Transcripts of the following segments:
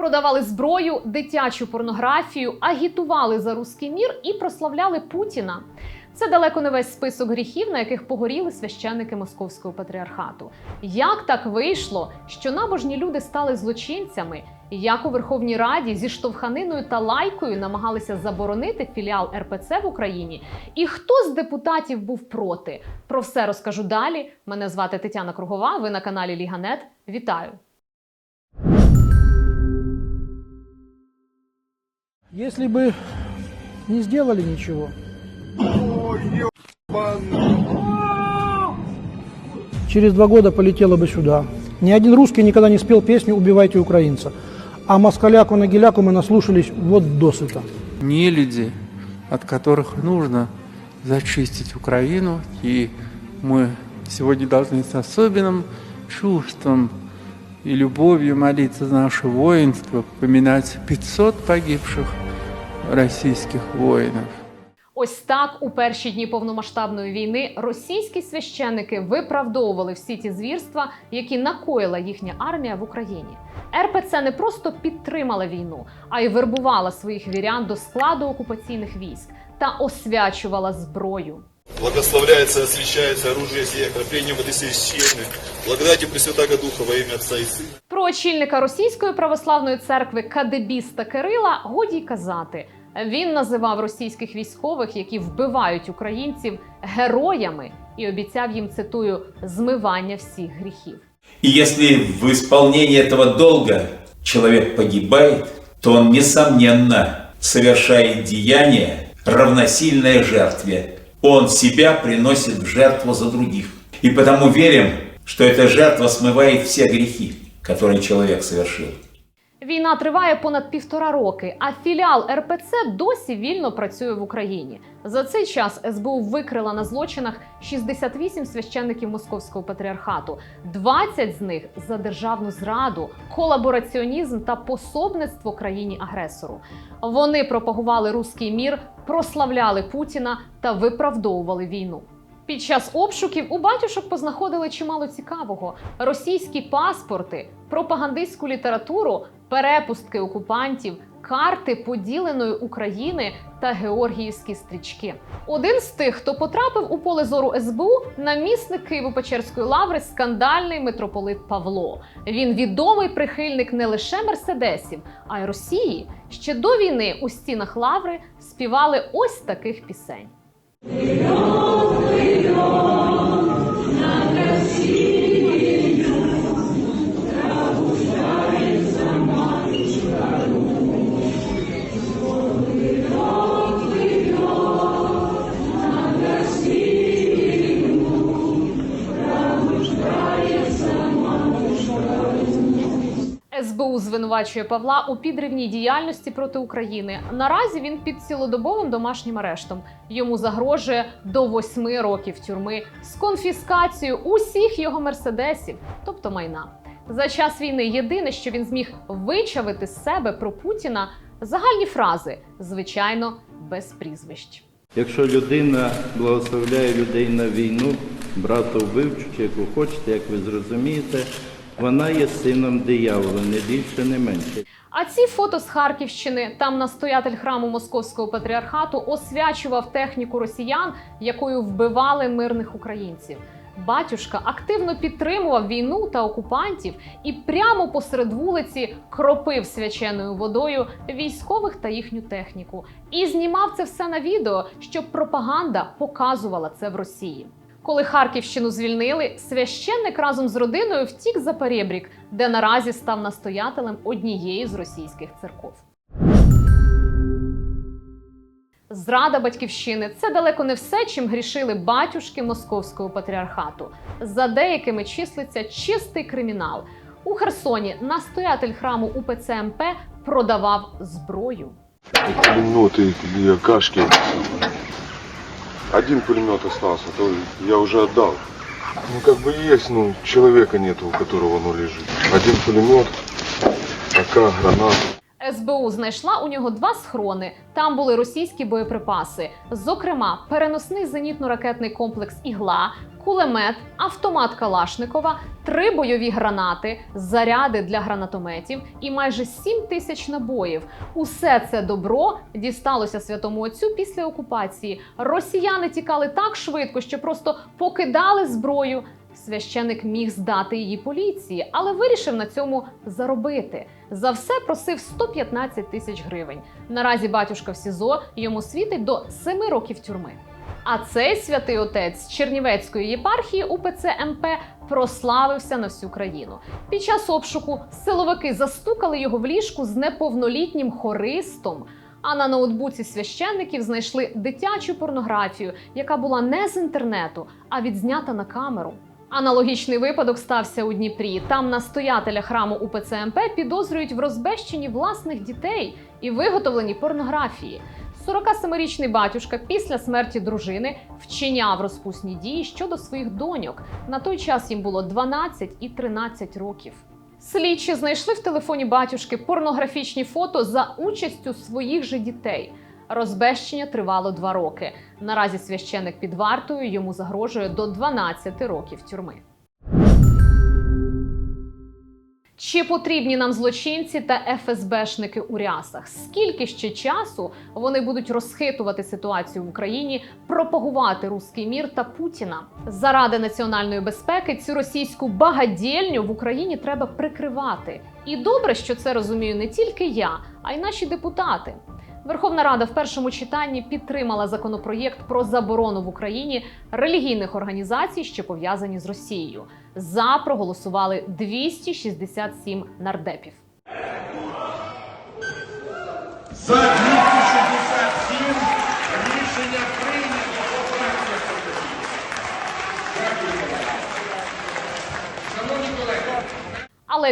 Продавали зброю, дитячу порнографію, агітували за руський мір і прославляли Путіна. Це далеко не весь список гріхів, на яких погоріли священники московського патріархату. Як так вийшло, що набожні люди стали злочинцями? Як у Верховній Раді зі штовханиною та лайкою намагалися заборонити філіал РПЦ в Україні? І хто з депутатів був проти? Про все розкажу далі. Мене звати Тетяна Кругова. Ви на каналі Ліганет. Вітаю! Если бы не сделали ничего, через два года полетела бы сюда. Ни один русский никогда не спел песню «Убивайте украинца». А москаляку на геляку мы наслушались вот досыта. не люди, от которых нужно зачистить Украину. И мы сегодня должны с особенным чувством и любовью молиться за наше воинство, поминать 500 погибших российских воинов. Ось так у перші дні повномасштабної війни російські священники виправдовували всі ті звірства, які накоїла їхня армія в Україні. РПЦ не просто підтримала війну, а й вербувала своїх вірян до складу окупаційних військ та освячувала зброю. Благословляется, освящается оружие сие, окропление воды священной. Благодати Пресвятаго Духа во имя Отца и Сына. Про очільника російської православної церкви кадебіста Кирила годі й казати. Він називав російських військових, які вбивають українців, героями і обіцяв їм цитую змивання всіх гріхів. И если в исполнении этого долга человек погибает, то он, несомненно, совершает деяние, равносильное жертве. Он себя приносит в жертву за других. И потому верим, что эта жертва смывает все грехи, которые человек совершил. Війна триває понад півтора роки, а філіал РПЦ досі вільно працює в Україні. За цей час СБУ викрила на злочинах 68 священників московського патріархату, 20 з них за державну зраду, колабораціонізм та пособництво країні-агресору. Вони пропагували руський мір, прославляли Путіна та виправдовували війну. Під час обшуків у батюшок познаходили чимало цікавого: російські паспорти, пропагандистську літературу, перепустки окупантів, карти поділеної України та георгіївські стрічки. Один з тих, хто потрапив у поле зору СБУ, намісник Києво-Печерської лаври, скандальний митрополит Павло. Він відомий прихильник не лише мерседесів, а й Росії. Ще до війни у стінах лаври співали ось таких пісень. Звинувачує Павла у підривній діяльності проти України. Наразі він під цілодобовим домашнім арештом. Йому загрожує до восьми років тюрми з конфіскацією усіх його мерседесів, тобто майна. За час війни єдине, що він зміг вичавити з себе про Путіна загальні фрази, звичайно, без прізвищ. Якщо людина благословляє людей на війну, брата вбивчу, яку хочете, як ви зрозумієте, вона є сином диявола, не більше, не менше. А ці фото з Харківщини там настоятель храму Московського патріархату освячував техніку росіян, якою вбивали мирних українців. Батюшка активно підтримував війну та окупантів і прямо посеред вулиці кропив свяченою водою військових та їхню техніку. І знімав це все на відео, щоб пропаганда показувала це в Росії. Коли Харківщину звільнили, священник разом з родиною втік за перебрік, де наразі став настоятелем однієї з російських церков. Зрада батьківщини це далеко не все, чим грішили батюшки московського патріархату. За деякими числиться чистий кримінал. У Херсоні настоятель храму УПЦ МП продавав зброю. пулеметы для кашки. Один пулемет остался, то я уже отдал. Ну как бы есть, ну человека нету, у которого оно лежит. Один пулемет, АК, гранат. СБУ знайшла у нього два схрони. Там були російські боєприпаси, зокрема, переносний зенітно-ракетний комплекс Ігла, кулемет, автомат Калашникова, три бойові гранати, заряди для гранатометів і майже 7 тисяч набоїв. Усе це добро дісталося святому отцю після окупації. Росіяни тікали так швидко, що просто покидали зброю. Священик міг здати її поліції, але вирішив на цьому заробити. За все просив 115 тисяч гривень. Наразі батюшка в СІЗО йому світить до 7 років тюрми. А цей святий отець Чернівецької єпархії УПЦ МП прославився на всю країну. Під час обшуку силовики застукали його в ліжку з неповнолітнім хористом. А на ноутбуці священників знайшли дитячу порнографію, яка була не з інтернету, а відзнята на камеру. Аналогічний випадок стався у Дніпрі. Там настоятеля храму УПЦ МП підозрюють в розбещенні власних дітей і виготовленні порнографії. 47-річний батюшка після смерті дружини вчиняв розпусні дії щодо своїх доньок. На той час їм було 12 і 13 років. Слідчі знайшли в телефоні батюшки порнографічні фото за участю своїх же дітей. Розбещення тривало два роки. Наразі священик під вартою йому загрожує до 12 років тюрми. Чи потрібні нам злочинці та ФСБшники у рясах? Скільки ще часу вони будуть розхитувати ситуацію в Україні, пропагувати руський мір та Путіна? Заради національної безпеки цю російську багадільню в Україні треба прикривати. І добре, що це розумію не тільки я, а й наші депутати. Верховна Рада в першому читанні підтримала законопроєкт про заборону в Україні релігійних організацій, що пов'язані з Росією. За проголосували 267 нардепів. За 267 рішення прийнято. Шановні колеги,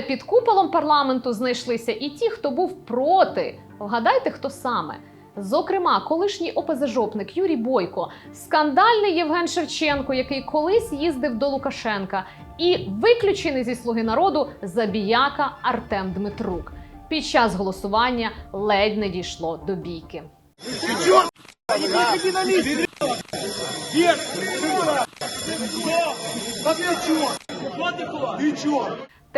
Під куполом парламенту знайшлися і ті, хто був проти. Вгадайте, хто саме. Зокрема, колишній ОПЗЖопник Юрій Бойко, скандальний Євген Шевченко, який колись їздив до Лукашенка, і виключений зі слуги народу забіяка Артем Дмитрук. Під час голосування ледь не дійшло до бійки.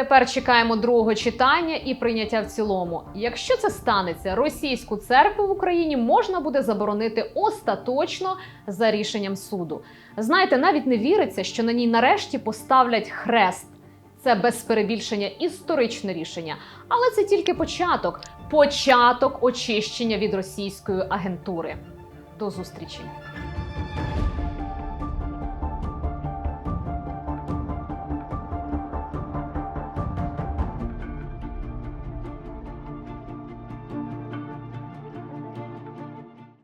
Тепер чекаємо другого читання і прийняття в цілому. Якщо це станеться, російську церкву в Україні можна буде заборонити остаточно за рішенням суду. Знаєте, навіть не віриться, що на ній нарешті поставлять хрест. Це без перебільшення історичне рішення, але це тільки початок початок очищення від російської агентури. До зустрічі!